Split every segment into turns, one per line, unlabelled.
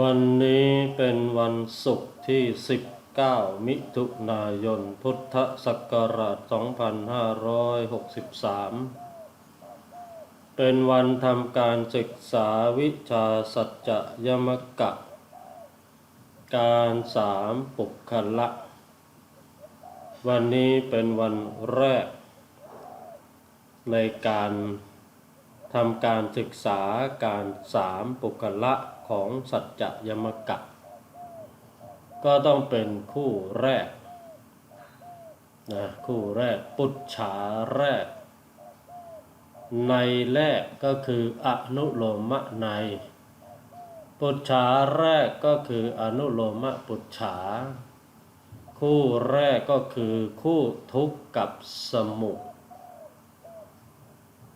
วันนี้เป็นวันศุกร์ที่ 19 มิถุนายน พุทธศักราช 2563 เป็นวันทำการศึกษาวิชาสัจจะยมกะ การสามปุคละ วันนี้เป็นวันแรก ในการทำการศึกษาการสามปุคละ ของสัจจะยมกะก็ต้องเป็นคู่แรกนะคู่แรกปุจฉาแรก ในแรกก็คืออนุโลมะใน ปุจฉาแรกก็คืออนุโลมะปุจฉา คู่แรกก็คือคู่ทุกข์กับสมุ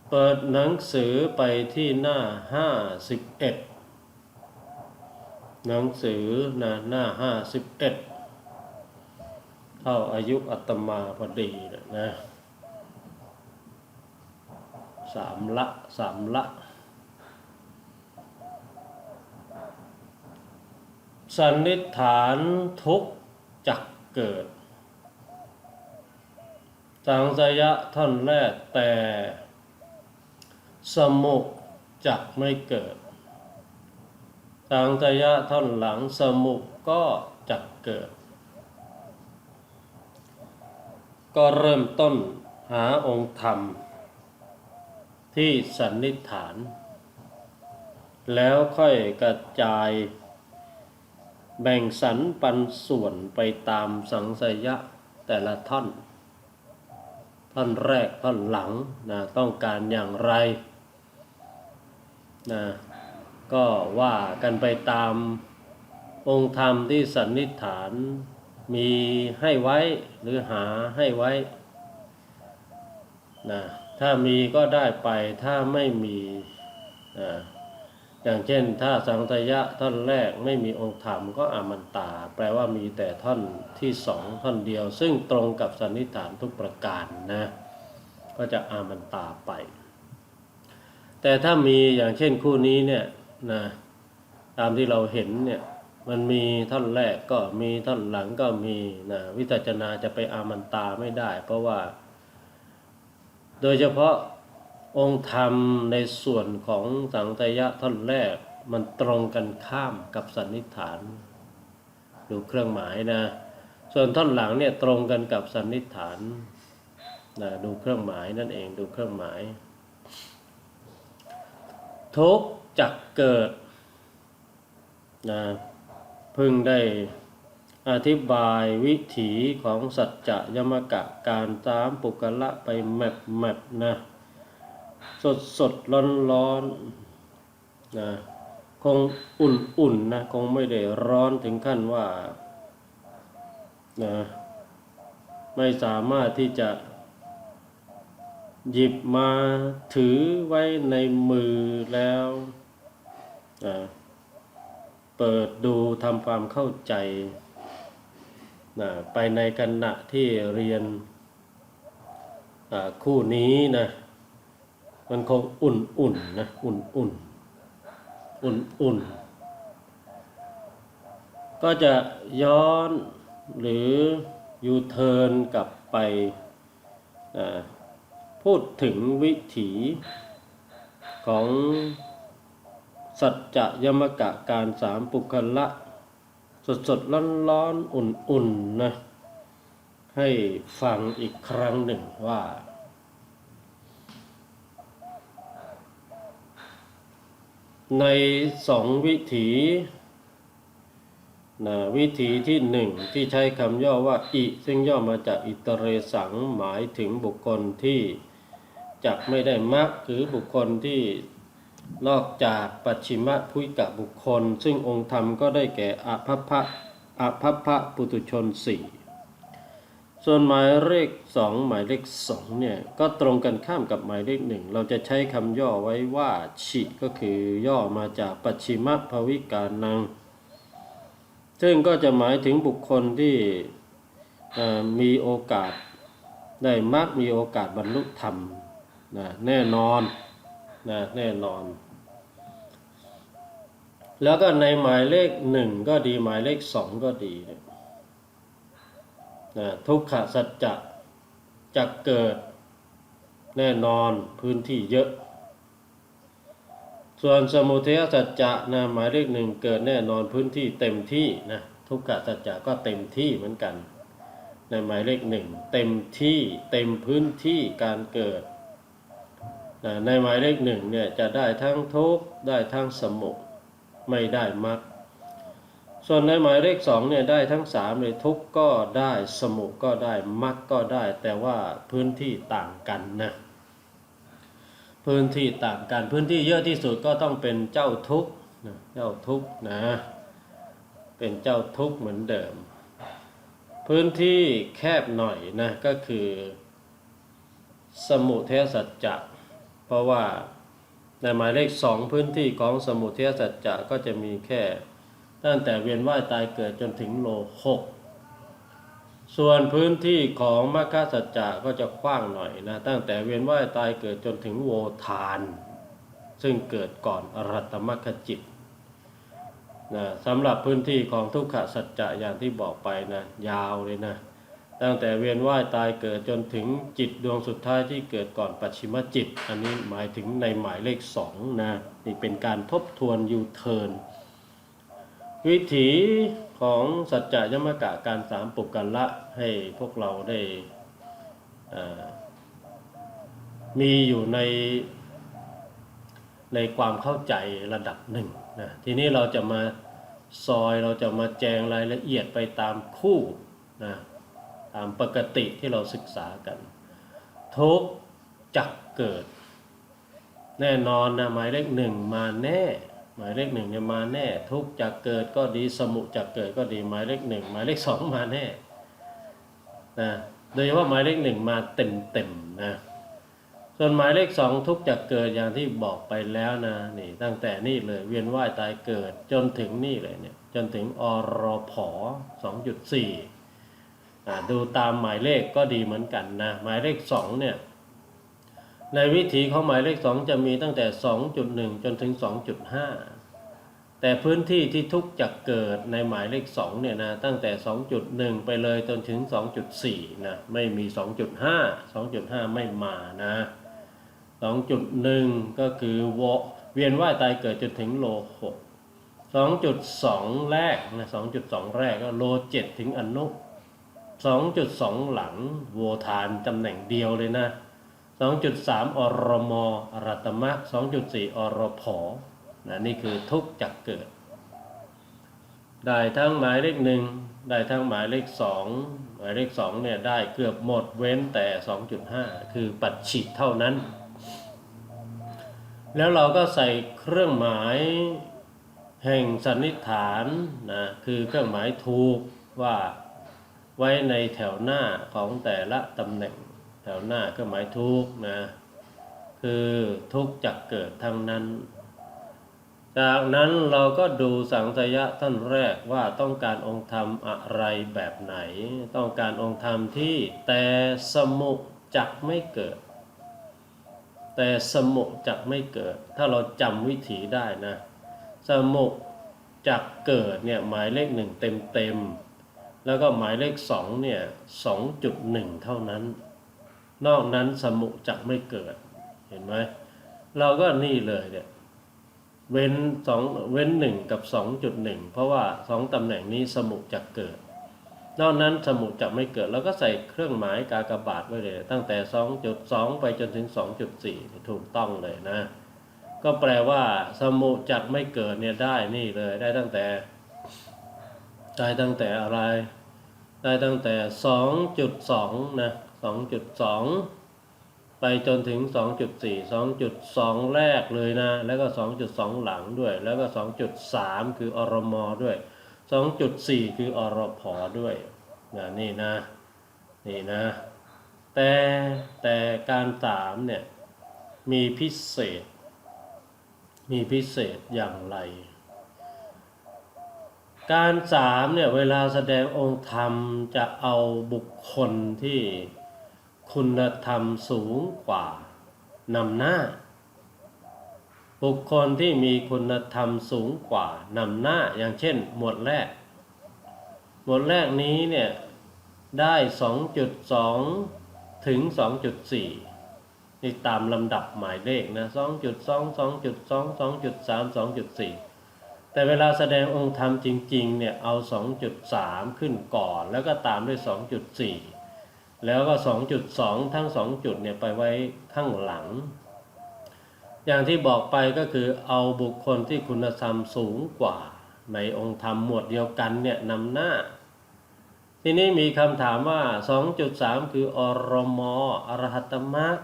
เปิดหนังสือไปที่หน้า 51 หนังสือนะหน้า51เอ็ดเท่าอายุอัตมาพอดีนะนะสามละสามละ สันนิษฐานทุกจักเกิดสังสยะท่อนแรกแต่สมุจักไม่เกิด สังสยะท่อนหลังสมุก็จักเกิด ก็เริ่มต้นหาองค์ธรรม ที่สันนิษฐาน แล้วค่อยกระจายแบ่งสรรปันส่วนไปตามสังสยะแต่ละท่อน ท่อนแรกท่อนหลังนะต้องการอย่างไรนะ ก็ว่ากันไปตามองค์ธรรมที่สันนิษฐานมีให้ไว้หรือหาให้ไว้นะถ้ามีก็ได้ไปถ้าไม่มีนะอย่างเช่น ถ้าสังทยะท่อนแรกไม่มีองค์ธรรมก็อมันตา แปลว่ามีแต่ท่อนที่สองท่อนเดียว ซึ่งตรงกับสันนิษฐานทุกประการนะก็จะอามันตาไป แต่ถ้ามีอย่างเช่นคู่นี้เนี่ย นะตามที่เราเห็นเนี่ยมันมีท่อนแรกก็มีท่อนหลังก็มีนะวิจัจนาจะไปอามันตาไม่ได้ เพราะว่า โดยเฉพาะองค์ธรรมในส่วนของสังตยะท่อนแรกมันตรงกันข้ามกับสันนิษฐาน ดูเครื่องหมายนะ ส่วนท่อนหลังเนี่ยตรงกันกับสันนิษฐานนะดูเครื่องหมายนั่นเองดูเครื่องหมายทุก จักเกิดนะพึงได้อธิบายวิถีของสัจจะยมกะการตามปุกละไปแมปแมปนะสดสดร้อนร้อนนะคงอุ่นอุ่นนะคงไม่ได้ร้อนถึงขั้นว่านะไม่สามารถที่จะหยิบมาถือไว้ในมือแล้ว เปิดดูทำความเข้าใจนะไปในขณะที่เรียนคู่นี้นะมันคงอุ่นอุ่นๆนะอุ่นอุ่นอุ่นอุ่นๆก็จะย้อนหรือยูเทิร์นกลับไปพูดถึงวิถีของ สัจจะยมกะการสามปุคละ สดสดร้อนร้อนๆอุ่นๆนะ ให้ฟังอีกครั้งหนึ่งว่า ในสองวิถีนะวิธีที่หนึ่งที่ใช้คำย่อว่าอิ ซึ่งย่อมาจากอิตเรสังหมายถึงบุคคลที่จักไม่ได้มรรคหรือบุคคลที่ นอกจากปัจฉิมพุยกะบุคคล ซึ่งองค์ธรรมก็ได้แก่อภัพพะอภัพพะปุตุชนสี่ส่วนหมายเลขสองหมายเลขสองเนี่ยก็ตรงกันข้ามกับหมายเลขหนึ่งเราจะใช้คำย่อไว้ว่าฉิก็คือย่อมาจากปัจฉิมภวิกานัง ซึ่งก็จะหมายถึงบุคคลที่มีโอกาสได้มากมีโอกาสบรรลุธรรมนะแน่นอน นะแน่นอน แล้วก็ในหมายเลขหนึ่งก็ดีหมายเลขสองก็ดีนะทุกขสัจจะจะเกิดแน่นอนพื้นที่เยอะ ส่วนสมุทัยสัจจะนะหมายเลขหนึ่งเกิดแน่นอนพื้นที่เต็มที่นะทุกขสัจจะก็เต็มที่เหมือนกัน ในหมายเลขหนึ่งเต็มที่เต็มพื้นที่การเกิด ในหมายเลขหนึ่งเนี่ยจะได้ทั้งทุกได้ทั้งสมุไม่ได้มรรคส่วนในหมายเลขสองเนี่ยได้ทั้งสามเลยทุกก็ได้สมุก็ได้มรรคก็ได้ แต่ว่าพื้นที่ต่างกันนะพื้นที่ต่างกันพื้นที่เยอะที่สุดก็ต้องเป็นเจ้าทุกนะเจ้าทุกนะเป็นเจ้าทุกเหมือนเดิม พื้นที่แคบหน่อยนะก็คือสมุเทสัจจะ เพราะว่าในหมายเลขสองพื้นที่ของสมุเทยสัจจะก็จะมีแค่ ตั้งแต่เวียนว่ายตายเกิดจนถึงโลหกส่วนพื้นที่ของมรรคสัจจะก็จะกว้างหน่อยนะตั้งแต่เวียนว่ายตายเกิดจนถึงโวทาน ซึ่งเกิดก่อนอรัตมรรคจิตนะสำหรับพื้นที่ของทุกขสัจจะอย่างที่บอกไปนะยาวเลยนะ ตั้งแต่เวียนว่ายตายเกิดจนถึงจิตดวงสุดท้ายที่เกิดก่อนปัจฉิมจิต อันนี้หมายถึงในหมายเลขสองนะนี่เป็นการทบทวนยูเทิร์นวิถีของสัจจะยมกะการสามปุกกันละให้พวกเราได้มีอยู่ในในความเข้าใจระดับหนึ่งนะทีนี้เราจะมาซอยเราจะมาแจงรายละเอียดไปตามคู่นะามปกติที่เราศึกษากัน ทุกจักเกิด แน่นอนนะหมายเลขหนึ่งมาแน่ หมายเลขหนึ่งเนี่ยมาแน่ ทุกจักเกิดก็ดีสมุจักเกิดก็ดีหมายเลขหนึ่งหมายเลขสองมาแน่นะโดยเฉพาะหมายเลขหนึ่งมาเต็มเต็มๆนะส่วนหมายเลขสองทุกข์จะเกิดอย่างที่บอกไปแล้วนะนี่ตั้งแต่นี่เลยเวียนว่ายตายเกิดจนถึงนี่เลยเนี่ยจนถึงอรพสองจุดสี่ ดูตามหมายเลขก็ดีเหมือนกันนะหมายเลขสองเนี่ยในวิถีของหมายเลขสองจะมีตั้งแต่สองจุดหนึ่งจนถึงสองจุดห้าแต่พื้นที่ที่ทุกจะเกิดในหมายเลขสองเนี่ยนะตั้งแต่ 2.1 ไปเลยจนถึง 2.4 นะไม่มี 2.5 2.5 ไม่มานะ 2.1 ก็คือวเวียนว่ายตายเกิดจนถึงโล6 2.2 แรกนะ 2.2 แรกก็โล 7 ถึงอนุ 2.2 หลังโวทานตำแหน่งเดียวเลยนะ 2.3 อรมอรัตมะ 2.4 อรพนะนี่คือทุกจักเกิด ได้ทั้งหมายเลขหนึ่งได้ทั้งหมายเลขสองหมายเลขสองเนี่ยได้เกือบหมดเว้นแต่ 2.5 คือปัดฉิดเท่านั้น แล้วเราก็ใส่เครื่องหมายแห่งสันนิษฐานนะคือเครื่องหมายถูกว่า ไว้ในแถวหน้าของแต่ละตำแหน่ง แถวหน้าเครื่องหมายถูกนะ คือทุกจักเกิดทั้งนั้น จากนั้นเราก็ดูสังสยะท่านแรกว่าต้องการองค์ธรรมอะไรแบบไหน ต้องการองค์ธรรมที่แต่สมุจักไม่เกิด แต่สมุจักไม่เกิด ถ้าเราจำวิถีได้นะ สมุจักเกิดเนี่ยหมายเลขหนึ่งเต็มเต็ม แล้วก็หมายเลขสองเนี่ยสองจุดหนึ่งเท่านั้น นอกนั้นสมุจักไม่เกิด เห็นไหมเราก็นี่เลยเนี่ยเว้นสองเว้นหนึ่งกับสองจุดหนึ่งเพราะว่าสองตำแหน่งนี้สมุจะเกิด นอกนั้นสมุจะไม่เกิด แล้วก็ใส่เครื่องหมายกากบาทไว้เลย ตั้งแต่สองจุดสองไปจนถึงสองจุดสี่ถูกต้องเลยนะ ก็แปลว่าสมุจักไม่เกิดเนี่ยได้นี่เลยได้ตั้งแต่ได้ตั้งแต่อะไร ได้ตั้งแต่สองจุดสองนะสองจุดสองไปจนถึง 2.4 2.2 แรกเลยนะ แล้วก็ 2.2 หลังด้วย แล้วก็ 2.3 คืออรมอด้วย 2.4 คืออรพอด้วยนะนี่นะ นี่นะ แต่แต่การสามเนี่ย มีพิเศษ มีพิเศษอย่างไร การสามเนี่ยเวลาแสดงองค์ธรรมจะเอาบุคคลที่คุณธรรมสูงกว่านำหน้า บุคคลที่มีคุณธรรมสูงกว่านำหน้าอย่างเช่น หมวดแรก หมวดแรกนี้เนี่ยได้ 2.2 ถึง 2.4 นี่ตามลำดับหมายเลขนะ 2.2 2.2 2.3 2.4 แต่เวลาแสดงองค์ธรรมจริงๆเนี่ยเอา 2.3 ขึ้นก่อนแล้วก็ตามด้วย 2.4 แล้วก็ 2.2 ทั้ง 2 จุดเนี่ยไปไว้ข้างหลัง อย่างที่บอกไปก็คือเอาบุคคลที่คุณธรรมสูงกว่า ในองค์ธรรมหมวดเดียวกันเนี่ยนำหน้า ทีนี้มีคำถามว่า 2.3 คืออรมอรหัตมรรค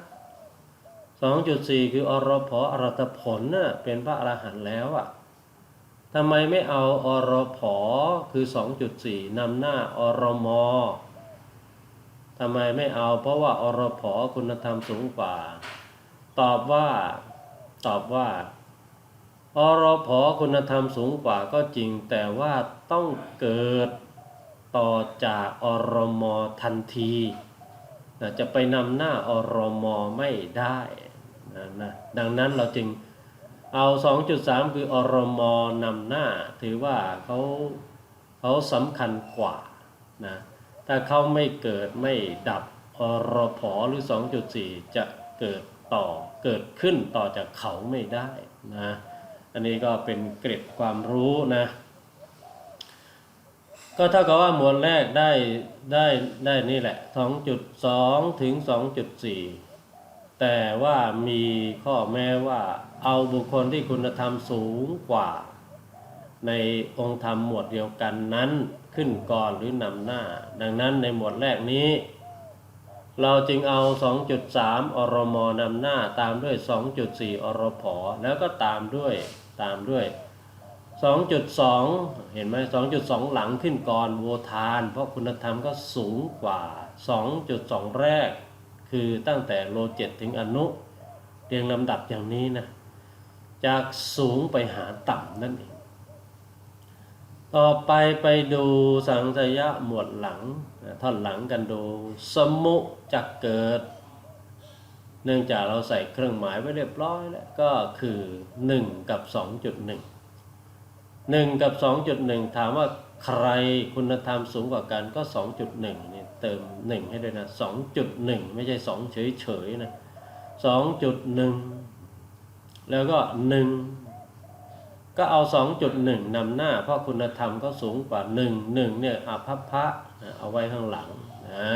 2.4 คืออรพอรหัตผลน่ะเป็นพระอรหันต์แล้วอะ ทำไมไม่เอาอรพคือ 2.4นำหน้าอรมทำไมไม่เอา เพราะว่าอรพคุณธรรมสูงกว่า ตอบว่าตอบว่าอรพคุณธรรมสูงกว่าก็จริง แต่ว่าต้องเกิดต่อจากอรมทันทีจะไปนำหน้าอรมไม่ได้นะนะดังนั้นเราจึง เอา 2.3 คืออรมนำหน้า ถือว่าเขาเขาสำคัญกว่านะถ้าเขาไม่เกิดไม่ดับอรพหรือ 2.4 จะเกิดต่อเกิดขึ้นต่อจากเขาไม่ได้นะอันนี้ก็เป็นเกร็ดความรู้นะก็เท่ากับว่ามวดแรกได้ได้ได้นี่แหละ 2.2 ถึง 2.4 แต่ว่ามีข้อแม้ว่าเอาบุคคลที่คุณธรรมสูงกว่า ในองค์ธรรมหมวดเดียวกันนั้นขึ้นก่อนหรือนำหน้า ดังนั้นในหมวดแรกนี้ เราจึงเอา 2.3 อรมนำหน้าตามด้วย 2.4 อรพแล้วก็ตามด้วยตามด้วย 2.2 เห็นไหม2.2 หลังขึ้นก่อนโวทาน เพราะคุณธรรมก็สูงกว่า 2.2 แรก คือตั้งแต่โลเจ็ดถึงอนุเรียงลำดับอย่างนี้นะจากสูงไปหาต่ำนั่นเอง ต่อไปไปดูสังสยะหมวดหลังท่อนหลังกันดูสมุจะเกิด เนื่องจากเราใส่เครื่องหมายไว้เรียบร้อยแล้วก็คือ 1 กับ 2.1 1 กับ 2.1 ถามว่า ใครคุณธรรมสูงกว่ากันก็ 2.1เนี่ยเติม 1 ให้ด้วยนะ 2.1 ไม่ใช่ 2 เฉยๆนะ 2.1 แล้วก็ 1 ก็เอา 2.1 นำหน้า เพราะคุณธรรมก็สูงกว่า 1 1 เนี่ยอภัพพะเอาไว้ข้างหลังนะ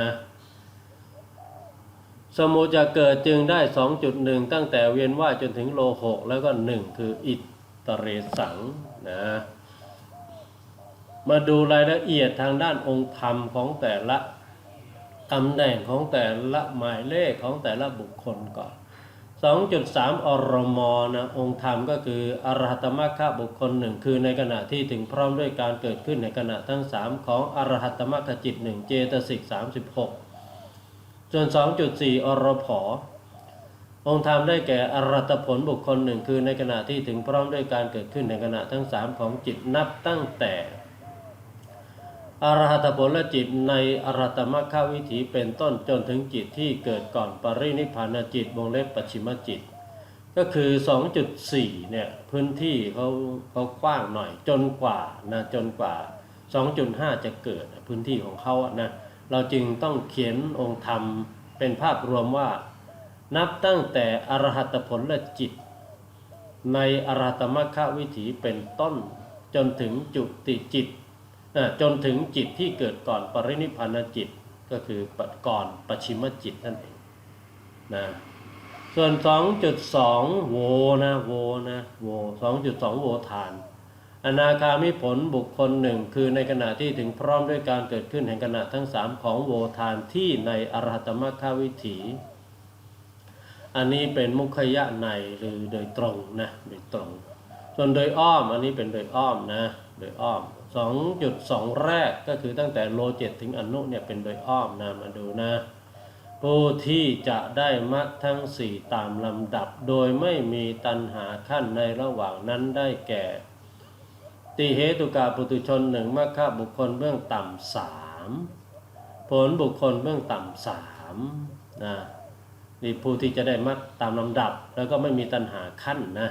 สมุจะเกิดจึงได้ 2.1 ตั้งแต่เวียนว่ายจนถึงโลหก แล้วก็ 1 คืออิตเรสังนะ มาดูรายละเอียดทางด้านองค์ธรรมของแต่ละตำแหน่งของแต่ละหมายเลขของแต่ละบุคคลก่อน 2.3 อรมนะองค์ธรรมก็คืออรหัตมรรคบุคคลหนึ่งคือในขณะที่ถึงพร้อมด้วยการเกิดขึ้นในขณะทั้ง 3 ของอรหัตมรรคจิตหนึ่งเจตสิก 36 ส่วน 2.4 อรพอองค์ธรรมได้แก่อรัตผลบุคคลหนึ่งคือในขณะที่ถึงพร้อมด้วยการเกิดขึ้นในขณะทั้งสามของจิตนับตั้งแต่ อรหัตผลและจิตในอรหัตมรรควิถีเป็นต้นจนถึงจิตที่เกิดก่อนปรินิพพานจิตวงเล็บปัจฉิมจิต ก็คือ 2.4 เนี่ยพื้นที่เขาเขากว้างหน่อยจนกว่านะจนกว่า 2.5 จะเกิดพื้นที่ของเขาอะนะเราจึงต้องเขียนองค์ธรรมเป็นภาพรวมว่า นับตั้งแต่อรหัตผลและจิต ในอรหัตมรรควิถีเป็นต้นจนถึงจุติจิต จนถึงจิตที่เกิดก่อนปรินิพพานจิตก็คือก่อนปชิมจิตนั่นเองนะส่วน 2.2 โวนะโวนะโว2.2 โวทาน อนาคามิผลบุคคลหนึ่งคือในขณะที่ถึงพร้อมด้วยการเกิดขึ้นแห่งขณะทั้งสามของโวทานที่ในอรหัตมรรควิถี อันนี้เป็นมุขยะในหรือโดยตรงนะโดยตรง ส่วนโดยอ้อมอันนี้เป็นโดยอ้อมนะโดยอ้อม 2.2 แรกก็คือตั้งแต่โลเจ็ดถึงอนุเนี่ยเป็นโดยอ้อมนะมาดูนะผู้ที่จะได้มรรคทั้งสี่ตามลำดับ โดยไม่มีตัณหาขั้นในระหว่างนั้นได้แก่ ติเหตุกาปุตุชนหนึ่งมรรคบุคคลเบื้องต่ำสามผลบุคคลเบื้องต่ำสามนะนี่ผู้ที่จะได้มรรคตามลำดับ แล้วก็ไม่มีตัณหาขั้นนะ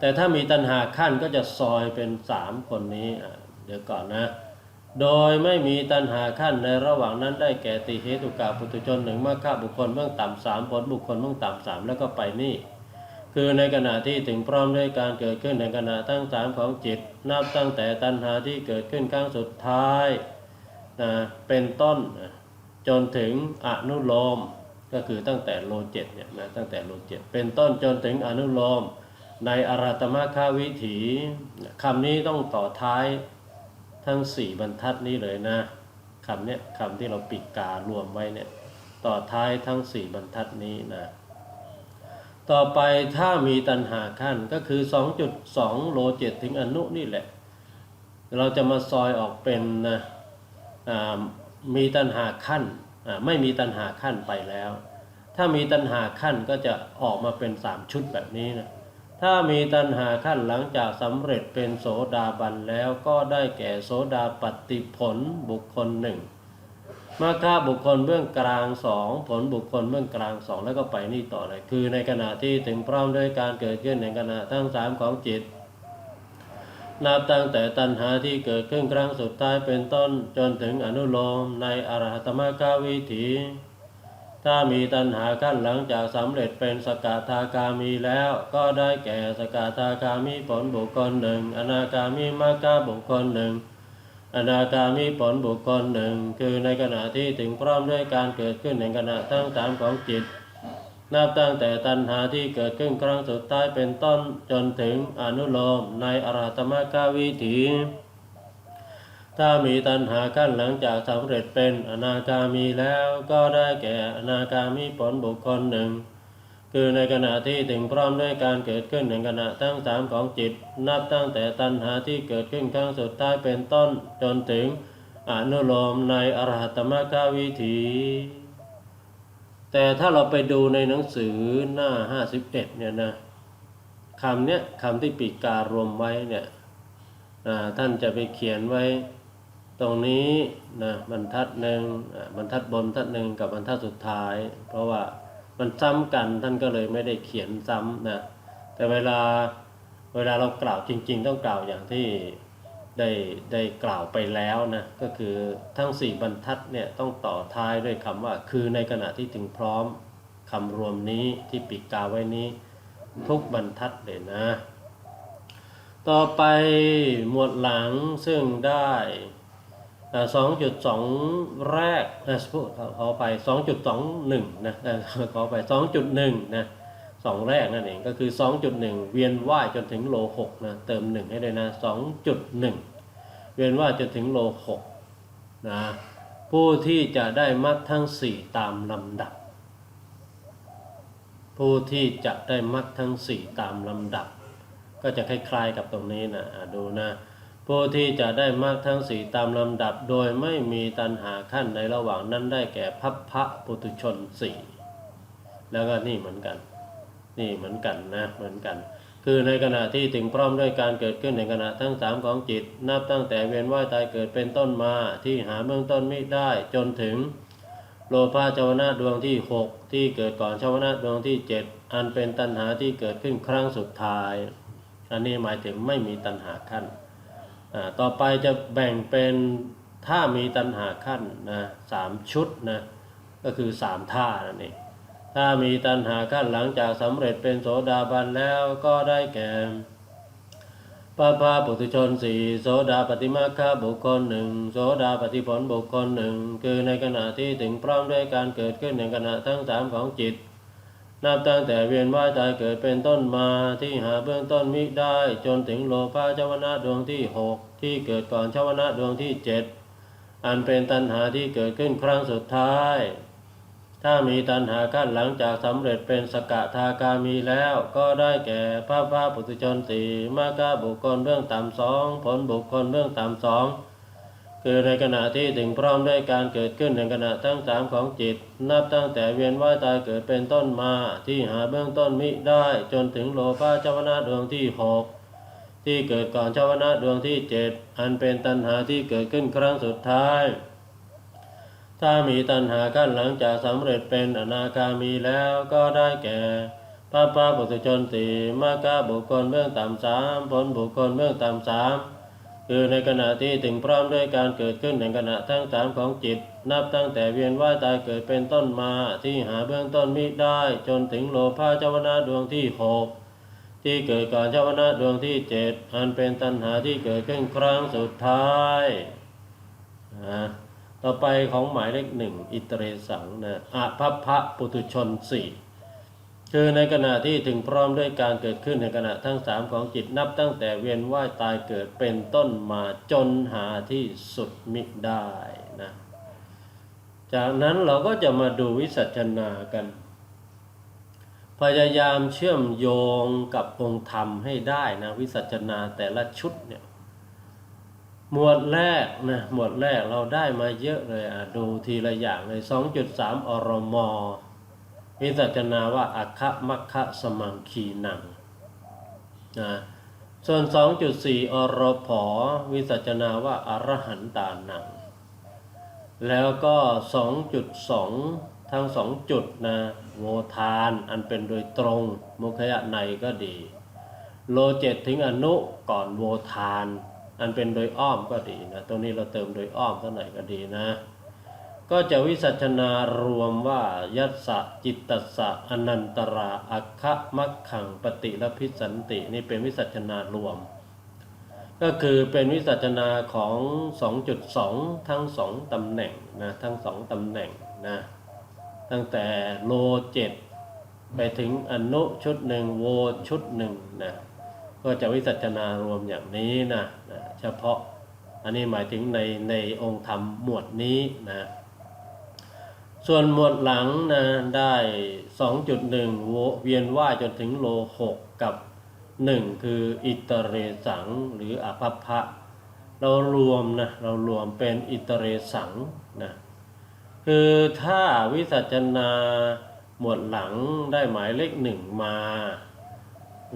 แต่ถ้ามีตัณหาขั้นก็จะซอยเป็นสามคนนี้ เดี๋ยวก่อนนะ โดยไม่มีตัณหาขั้นในระหว่างนั้นได้แก่ติเหตุกาปุตุชนหนึ่งมรรคบุคคลเบื้องต่ำสามผลบุคคลเบื้องต่ำสามแล้วก็ไปนี่ คือในขณะที่ถึงพร้อมด้วยการเกิดขึ้นในขณะทั้งสามของจิต นับตั้งแต่ตัณหาที่เกิดขึ้นครั้งสุดท้ายนะเป็นต้นจนถึงอนุโลมก็คือตั้งแต่โลเจ็ดเนี่ยนะตั้งแต่โลเจ็ดเป็นต้นจนถึงอนุโลม ในอาราตมคาวิถีคำนี้ต้องต่อท้ายทั้งสี่บรรทัดนี้เลยนะคำเนี้ยคำที่เราปิดการวมไว้เนี่ยต่อท้ายทั้งสี่บรรทัดนี้นะต่อไปถ้ามีตัณหาขั้นก็คือ 2.2 โลเจ็ดถึงอนุนี่แหละ เราจะมาซอยออกเป็นนะมีตัณหาขั้นไม่มีตัณหาขั้นไปแล้ว ถ้ามีตัณหาขั้นก็จะออกมาเป็น 3 ชุดแบบนี้นะ ถ้ามีตัณหาขั้นหลังจากสำเร็จเป็นโสดาบันแล้วก็ได้แก่โสดาปฏิผลบุคคลหนึ่งมาค่าบุคคลเบื้องกลางสองผลบุคคลเบื้องกลางสองแล้วก็ไปนี่ต่อเลยคือในขณะที่ถึงพร้อมด้วยการเกิดขึ้นในขณะทั้งสามของจิต นับตั้งแต่ตัณหาที่เกิดขึ้นครั้งสุดท้ายเป็นต้นจนถึงอนุโลมในอรหัตมกาวิถี ถ้ามีตัณหาขั้นหลังจากสำเร็จเป็นสกทาคามีแล้ว ก็ได้แก่สกทาคามีผลบุคคลหนึ่ง อนาคามีมากาบุคคลหนึ่ง อนาคามีผลบุคคลหนึ่ง คือในขณะที่ถึงพร้อมด้วยการเกิดขึ้นในขณะทั้งสามของจิต นับตั้งแต่ตัณหาที่เกิดขึ้นครั้งสุดท้ายเป็นต้นจนถึงอนุโลมในอรหัตมกาวิถี ถ้ามีตัณหาขั้นหลังจากสำเร็จเป็นอนาคามีแล้วก็ได้แก่อนาคามีผลบุคคลหนึ่ง คือในขณะที่ถึงพร้อมด้วยการเกิดขึ้นในขณะทั้งสามของจิต นับตั้งแต่ตัณหาที่เกิดขึ้นครั้งสุดท้ายเป็นต้นจนถึงอนุโลมในอรหัตมกาวิถี แต่ถ้าเราไปดูในหนังสือหน้า 51 เนี่ยนะคำเนี้ยคำที่ปีการวมไว้เนี่ยท่านจะไปเขียนไว้ ตรงนี้นะบรรทัดหนึ่งบรรทัดบนบรรทัดหนึ่งกับบรรทัดสุดท้าย เพราะว่ามันซ้ำกันท่านก็เลยไม่ได้เขียนซ้ำนะแต่เวลาเวลาเรากล่าวจริง ๆ ต้องกล่าวอย่างที่ได้ได้กล่าวไปแล้วนะก็คือทั้งสี่บรรทัดเนี่ยต้องต่อท้ายด้วยคำว่า คือในขณะที่ถึงพร้อมคำรวมนี้ที่ปีกกาไว้นี้ ทุกบรรทัดเลยนะ ต่อไปหมวดหลังซึ่งได้ สองจุดสองแรกนะพูดขอขอไปสองจุดสองหนึ่งนะเขอไปสองจุดหนึ่งนะสองแรกนั่นเองก็คือสองจุดหนึ่งเวียนว่ายจนถึงโลหกนะเติมหนึ่งให้ด้วยนะสองจุดหนึ่งเวียนว่ายจนถึงโลหกนะผู้ที่จะได้มรรคทั้งสี่ตามลำดับ ผู้ที่จะได้มรรคทั้งสี่ตามลำดับ ก็จะคล้ายๆกับตรงนี้นะดูนะ ผู้ที่จะได้มรรคทั้งสี่ตามลำดับโดยไม่มีตัณหาขั้นในระหว่างนั้นได้แก่พัพพะปุตุชนสี่แล้วก็นี่เหมือนกัน นี่เหมือนกันนะเหมือนกัน คือในขณะที่ถึงพร้อมด้วยการเกิดขึ้นในขณะทั้งสามของจิต นับตั้งแต่เวียนว่ายตายเกิดเป็นต้นมาที่หาเบื้องต้นไม่ได้จนถึงโลภะชาวนะดวงที่ 6 ที่เกิดก่อนชาวนะดวงที่ 7 อันเป็นตัณหาที่เกิดขึ้นครั้งสุดท้าย อันนี้หมายถึงไม่มีตัณหาขั้น ต่อไปจะแบ่งเป็นถ้ามีตัณหาขั้นนะสามชุดนะก็คือสามท่านั่นเองถ้ามีตัณหาขั้นหลังจากสำเร็จเป็นโสดาบันแล้วก็ได้แก่ปาพาปุถุชนสี่โสดาปฏิมาคาบุคคลหนึ่งโสดาปฏิผลบุคคลหนึ่งคือในขณะที่ถึงพร้อมด้วยการเกิดขึ้นในขณะทั้งสามของจิต นับตั้งแต่เวียนว่ายตายเกิดเป็นต้นมาที่หาเบื้องต้นมิได้ จนถึงโลภะชวนะดวงที่หกที่เกิดก่อนชวนะดวงที่เจ็ดอันเป็นตัณหาที่เกิดขึ้นครั้งสุดท้าย ถ้ามีตัณหาขั้นหลังจากสำเร็จเป็นสกทาคามีแล้ว ก็ได้แก่พระพปุถุชนสี่มากาบุคคลเบื้องต่ำสองผลบุคคลเบื้องต่ำสอง คือในขณะที่ถึงพร้อมด้วยการเกิดขึ้นในขณะทั้งสามของจิต นับตั้งแต่เวียนว่ายตายเกิดเป็นต้นมาที่หาเบื้องต้นมิได้ จนถึงโลภะเจ้าวนาดวงที่หกที่เกิดก่อนเจ้าวนาดวงที่เจ็ดอันเป็นตัณหาที่เกิดขึ้นครั้งสุดท้าย ถ้ามีตัณหาขั้นหลังจากสำเร็จเป็นอนาคามีแล้วก็ได้แก่พระพาปุถุชนสี่มากะบุคคลเบื้องต่ำสามผลบุคคลเบื้องต่ำสาม คือในขณะที่ถึงพร้อมด้วยการเกิดขึ้นในขณะทั้งสามของจิต นับตั้งแต่เวียนว่ายตายเกิดเป็นต้นมาที่หาเบื้องต้นมิได้ จนถึงโลภะเจาวนาดวงที่หกที่เกิดก่อนเจาวนาดวงที่เจ็ดอันเป็นตัณหาที่เกิดขึ้นครั้งสุดท้ายนะต่อไปของหมายเลขหนึ่งอิตเรสังนะอภพพะปุถุชนสี่ คือในขณะที่ถึงพร้อมด้วยการเกิดขึ้นในขณะทั้งสามของจิตนับตั้งแต่เวียนว่ายตายเกิดเป็นต้นมาจนหาที่สุดมิได้นะจากนั้นเราก็จะมาดูวิสัชนากัน พยายามเชื่อมโยงกับองค์ธรรมให้ได้นะวิสัชนาแต่ละชุดเนี่ยหมวดแรกนะหมวดแรกเราได้มาเยอะเลยอะดูทีละอย่างเลย 2.3 อรมอ วิสัชนาว่าอัคคะมัคคะสมังคีนังนะส่วน 2.4 อรพวิสัชนาว่าอรหันตานัง แล้วก็ 2.2 ทั้ง 2 จุดนะโวทานอันเป็นโดยตรง มุขยะในก็ดี โลเจ็ดถึงอนุก่อนโวทาน อันเป็นโดยอ้อมก็ดีนะตรงนี้เราเติมโดยอ้อมเท่าไหร่ก็ดีนะ ก็จะวิสัชนารวมว่ายัสสะจิตตสะอนันตราอัคคะมัคขังปฏิลพิสันตินี่เป็นวิสัชนารวม ก็คือเป็นวิสัชนาของ 2.2 ทั้ง 2ตำแหน่งนะทั้ง 2ตำแหน่งนะตั้งแต่โลเจ็ดไปถึงอนุชุดหนึ่งโวชุดหนึ่งนะก็จะวิสัชนารวมอย่างนี้นะนะเฉพาะอันนี้หมายถึงในในองค์ธรรมหมวดนี้นะ ส่วนหมวดหลังนะได้ 2.1 เวียนว่าจนถึงโล6กับ 1 คืออิตเรสังหรืออภพพะ เรารวมนะเรารวมเป็นอิตเรสังนะคือถ้าวิสัชนาหมวดหลังได้หมายเลขหนึ่งมา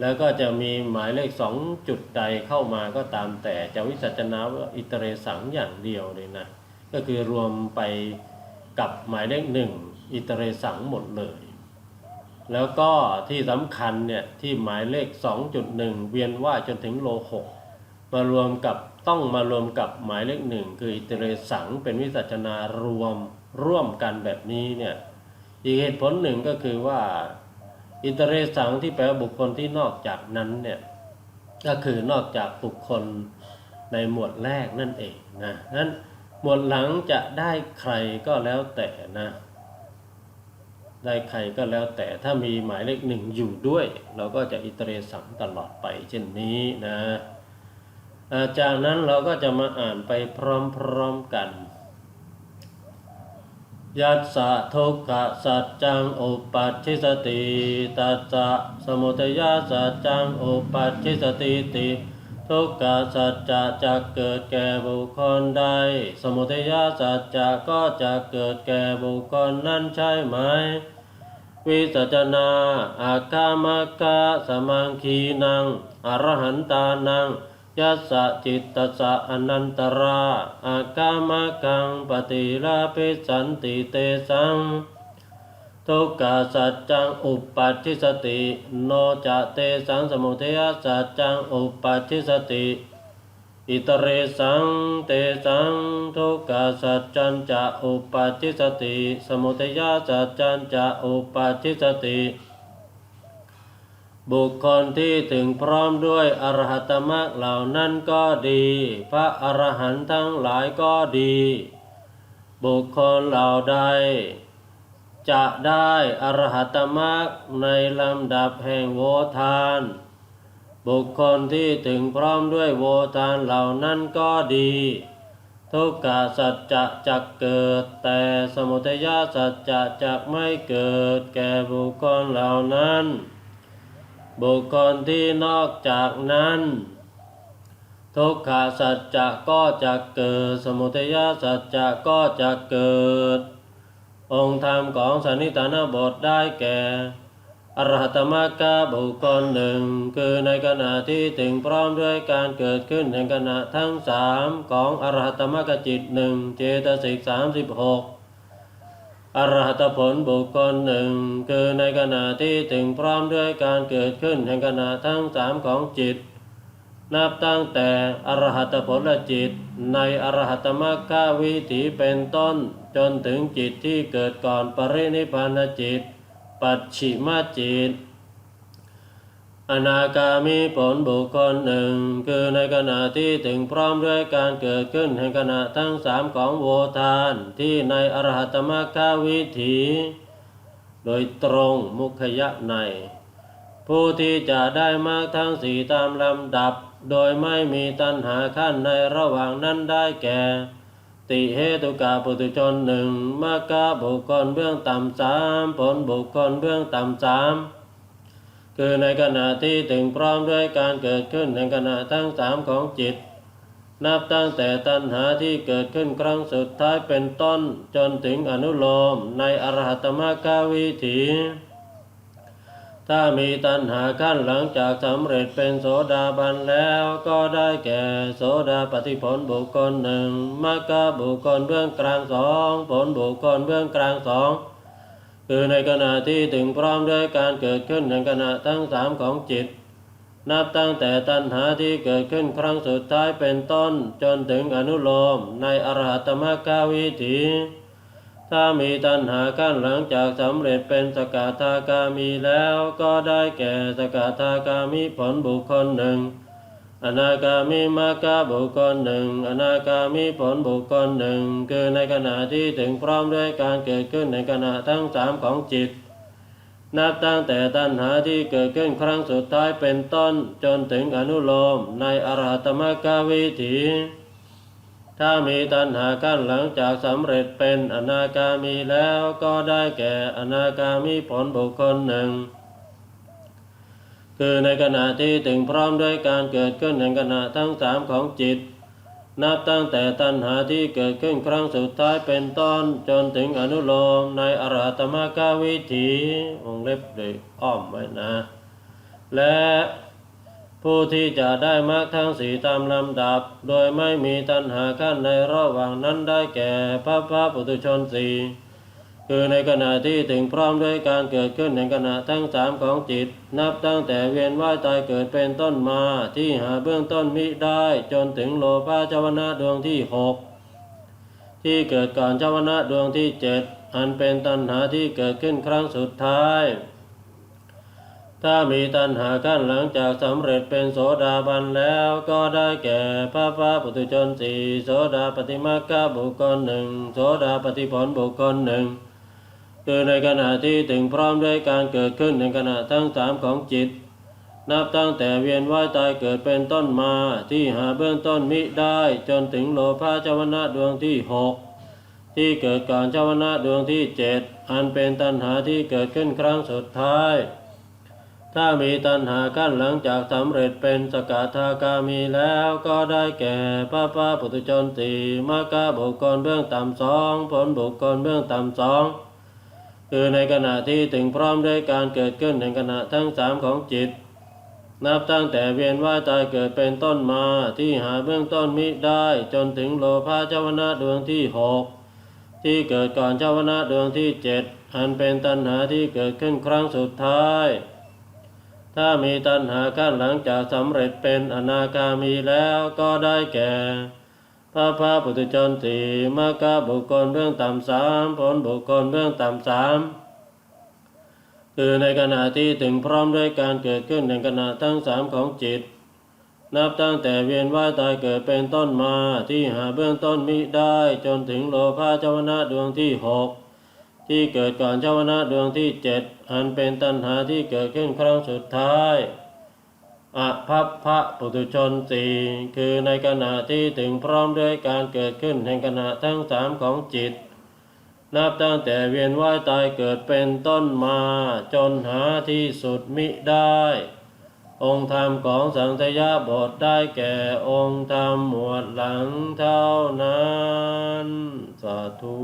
แล้วก็จะมีหมายเลขสองจุดใดเข้ามาก็ตามแต่จะวิสัชนาว่าอิตเรสังอย่างเดียวเลยนะ ก็คือรวมไป กับหมายเลขหนึ่งอิตเรสังหมดเลย แล้วก็ที่สำคัญเนี่ยที่หมายเลข 2.1 เวียนว่าจนถึงโล6มารวมกับต้องมารวมกับหมายเลขหนึ่งคืออิตเรสังเป็นวิสัชนารวมร่วมกันแบบนี้เนี่ยอีกเหตุผลหนึ่งก็คือว่าอิตเรสังที่แปลว่าบุคคลที่นอกจากนั้นเนี่ยก็คือนอกจากบุคคลในหมวดแรกนั่นเองนะนั้น หมวดหลังจะได้ใครก็แล้วแต่นะ ได้ใครก็แล้วแต่ถ้ามีหมายเลขหนึ่งอยู่ด้วย เราก็จะอิเตเรสังตลอดไปเช่นนี้นะอาจากนั้นเราก็จะมาอ่านไปพร้อมๆกันยัสสะทุกขะสัจจังอุปัชชิสติตัสสะสมุทัยสัจจังอุปัชชิสติติ ทุกขะสัจจะจะเกิดแก่บุคคลใด สมุทัยสัจจะก็จะเกิดแก่บุคคลนั้นใช่ไหม วิสัจนาอาคามกะสมังคีนัง อรหันตานังยัสสะจิตตสสะอนันตราอากามกังปฏิลาภิสันติเตสัง ทุกขสัจจังอุปัชชิสติโนจะเตสังสมุทัยสัจจังอุปัชชิสติอิตเรสังเตสังทุกขสัจจันจะอุปัชชิสติสมุทัยสัจจันจะอุปัชชิสติ บุคคลที่ถึงพร้อมด้วยอรหัตมรรคเหล่านั้นก็ดี พระอรหันต์ทั้งหลายก็ดี บุคคลเหล่าใด จะได้อรหัตมรรคในลำดับแห่งโวทาน บุคคลที่ถึงพร้อมด้วยโวทานเหล่านั้นก็ดี ทุกขสัจจะจักเกิด แต่สมุทัยสัจจะจักไม่เกิดแก่บุคคลเหล่านั้น บุคคลที่นอกจากนั้น ทุกขสัจจะก็จะเกิด สมุทัยสัจจะก็จะเกิด องค์ธรรมของสันนิฐานบทได้แก่ อรหัตมรรคบุคคลหนึ่ง คือในขณะที่ถึงพร้อมด้วยการเกิดขึ้นในขณะทั้งสามของอรหัตมรรคจิตหนึ่งเจตสิกสามสิบหกอรหัตผลบุคคลหนึ่ง คือในขณะที่ถึงพร้อมด้วยการเกิดขึ้นแห่งขณะทั้งสามของจิต นับตั้งแต่อรหัตผลจิต ในอรหัตมรรควิถีเป็นต้น จนถึงจิตที่เกิดก่อนปรินิพานจิต ปัจฉิมจิต อนาคามีผลบุคคลหนึ่ง คือในขณะที่ถึงพร้อมด้วยการเกิดขึ้นแห่งขณะทั้งสามของโวทาน ที่ในอรหัตมรรควิถีโดยตรงมุขยะใน ผู้ที่จะได้มากทั้งสี่ตามลำดับ โดยไม่มีตัณหาขั้นในระหว่างนั้นได้แก่ ติเหตุกาปุตุชนหนึ่งมากาบุคคลเบื้องต่ำสามผลบุคคลเบื้องต่ำสามคือในขณะที่ถึงพร้อมด้วยการเกิดขึ้นในขณะทั้งสามของจิต นับตั้งแต่ตัณหาที่เกิดขึ้นครั้งสุดท้ายเป็นต้นจนถึงอนุโลมในอรหัตมรรควิถี ถ้ามีตัณหาขั้นหลังจากสำเร็จเป็นโสดาบันแล้วก็ได้แก่โสดาปฏิผลบุคคลหนึ่งมรรคบุคคลเบื้องกลางสองผลบุคคลเบื้องกลางสองคือในขณะที่ถึงพร้อมด้วยการเกิดขึ้นในขณะทั้งสามของจิต นับตั้งแต่ตัณหาที่เกิดขึ้นครั้งสุดท้ายเป็นต้นจนถึงอนุโลมในอรหัตมรรควิถี ถ้ามีตัณหาขั้นหลังจากสำเร็จเป็นสกทาคามีแล้วก็ได้แก่สกทาคามีผลบุคคลหนึ่ง อนาคามีมรรคบุคคลหนึ่ง อนาคามีผลบุคคลหนึ่ง คือในขณะที่ถึงพร้อมด้วยการเกิดขึ้นในขณะทั้งสามของจิต นับตั้งแต่ตัณหาที่เกิดขึ้นครั้งสุดท้ายเป็นต้นจนถึงอนุโลมในอรหัตมรรควิถี ถ้ามีตัณหาขั้นหลังจากสำเร็จเป็นอนาคามีแล้วก็ได้แก่อนาคามีผลบุคคลหนึ่ง คือในขณะที่ถึงพร้อมด้วยการเกิดขึ้นในขณะทั้งสามของจิต นับตั้งแต่ตัณหาที่เกิดขึ้นครั้งสุดท้ายเป็นต้นจนถึงอนุโลมในอรหัตมรรควิถีวงเล็บเด็กอ้อมไว้นะ และ ผู้ที่จะได้มรรคทั้งสีตามลำดับ โดยไม่มีตัณหาขั้นในระหว่างนั้นได้แก่พระพระปุถุชนสีคือในขณะที่ถึงพร้อมด้วยการเกิดขึ้นในขณะทั้งสามของจิต นับตั้งแต่เวียนว่ายตายเกิดเป็นต้นมาที่หาเบื้องต้นมิได้จนถึงโลภะเจวนะดวงที่หกที่เกิดก่อนเจวนะดวงที่เจ็ดอันเป็นตัณหาที่เกิดขึ้นครั้งสุดท้าย ถ้ามีตัณหาขั้นหลังจากสำเร็จเป็นโสดาบันแล้วก็ได้แก่พระพระปุถุชนสี่โสดาปฏิมาคบุคคลหนึ่งโสดาปฏิผลบุคคลหนึ่งคือในขณะที่ถึงพร้อมด้วยการเกิดขึ้นในขณะทั้งสามของจิต นับตั้งแต่เวียนว่ายตายเกิดเป็นต้นมาที่หาเบื้องต้นมิได้จนถึงโลภะเจวนะดวงที่หกที่เกิดก่อนเจวนะดวงที่เจ็ดอันเป็นตัณหาที่เกิดขึ้นครั้งสุดท้าย ถ้ามีตัณหาขั้นหลังจากสำเร็จเป็นสกทาคามีแล้วก็ได้แก่พระพระปุถุชนสีมากาบุคคลเบื้องต่ำสองผลบุคคลเบื้องต่ำสองคือในขณะที่ถึงพร้อมด้วยการเกิดขึ้นในขณะทั้งสามของจิต นับตั้งแต่เวียนว่ายตายเกิดเป็นต้นมาที่หาเบื้องต้นมิได้จนถึงโลภะเจ้าวนะดวงที่หกที่เกิดก่อนเจ้าวนะดวงที่เจ็ดอันเป็นตัณหาที่เกิดขึ้นครั้งสุดท้าย ถ้ามีตัณหาขั้นหลังจากสำเร็จเป็นอนาคามีแล้วก็ได้แก่ พระพระปุถุชนสี่มากาบุคคลเบื้องต่ำสามผลบุคคลเบื้องต่ำสามคือในขณะที่ถึงพร้อมด้วยการเกิดขึ้นในขณะทั้งสามของจิต นับตั้งแต่เวียนว่ายตายเกิดเป็นต้นมาที่หาเบื้องต้นมิได้จนถึงโลภะเจวนะดวงที่หกที่เกิดก่อนเจวนะดวงที่เจ็ด อันเป็นตัณหาที่เกิดขึ้นครั้งสุดท้ายอภัพพะปุถุชนสี่คือในขณะที่ถึงพร้อมด้วยการเกิดขึ้นแห่งขณะทั้งสามของจิต นับตั้งแต่เวียนว่ายตายเกิดเป็นต้นมาจนหาที่สุดมิได้ องค์ธรรมของสังทยาบทได้แก่องค์ธรรมหมวดหลังเท่านั้น สาธุ